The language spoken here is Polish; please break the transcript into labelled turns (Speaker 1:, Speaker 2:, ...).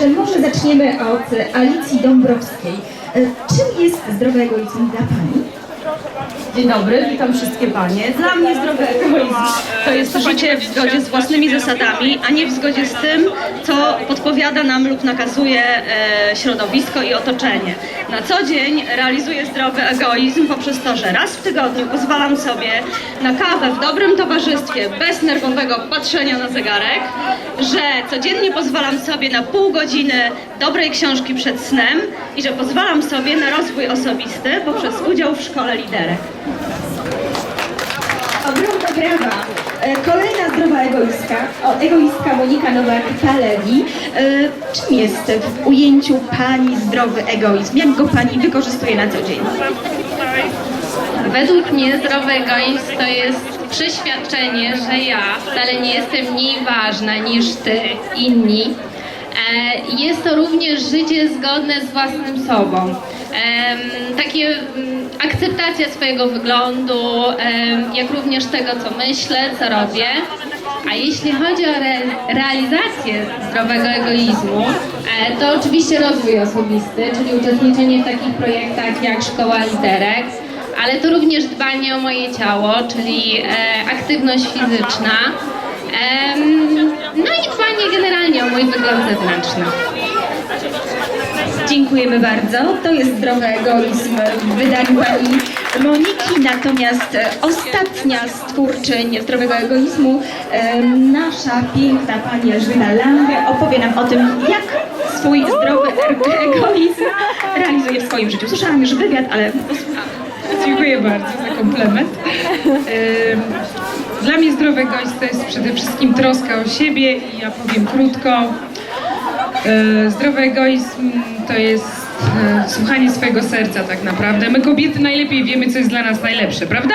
Speaker 1: Także może zaczniemy od Alicji Dąbrowskiej. E, Czym jest zdrowy egoizm dla Pani?
Speaker 2: Dzień dobry, witam wszystkie panie. Dla mnie zdrowy egoizm to jest życie w zgodzie z własnymi zasadami, a nie w zgodzie z tym, co podpowiada nam lub nakazuje e, środowisko i otoczenie. Na co dzień realizuję zdrowy egoizm poprzez to, że raz w tygodniu pozwalam sobie na kawę w dobrym towarzystwie, bez nerwowego patrzenia na zegarek, że codziennie pozwalam sobie na pół godziny dobrej książki przed snem i że pozwalam sobie na rozwój osobisty poprzez udział w szkole liderek.
Speaker 1: Ogromna brawa. E, Kolejna zdrowa egoistka, o, egoistka Monika Nowak-Talewi. E, Czym jest w ujęciu Pani zdrowy egoizm? Jak go Pani wykorzystuje na co dzień?
Speaker 3: Według mnie zdrowy egoizm to jest przeświadczenie, że ja wcale nie jestem mniej ważna niż ty, inni. E, Jest to również życie zgodne z własnym sobą. Takie akceptacja swojego wyglądu, jak również tego, co myślę, co robię. A jeśli chodzi o re realizację zdrowego egoizmu, e, to oczywiście rozwój osobisty, czyli uczestniczenie w takich projektach jak Szkoła Literek, ale to również dbanie o moje ciało, czyli e, aktywność fizyczna. No i dbanie generalnie o mój wygląd zewnętrzny.
Speaker 1: Dziękujemy bardzo. To jest zdrowy egoizm w wydaniu Pani Moniki. Natomiast e, ostatnia z twórczyń zdrowego egoizmu, nasza piękna Pani Elżbieta Lange opowie nam o tym, jak swój zdrowy egoizm realizuje w swoim życiu. Słyszałam już wywiad, ale
Speaker 4: Dziękuję bardzo za komplement. Dla mnie zdrowy egoizm to jest przede wszystkim troska o siebie i ja powiem krótko. Yy, Zdrowy egoizm to jest yy, słuchanie swojego serca tak naprawdę. My kobiety najlepiej wiemy, co jest dla nas najlepsze, prawda?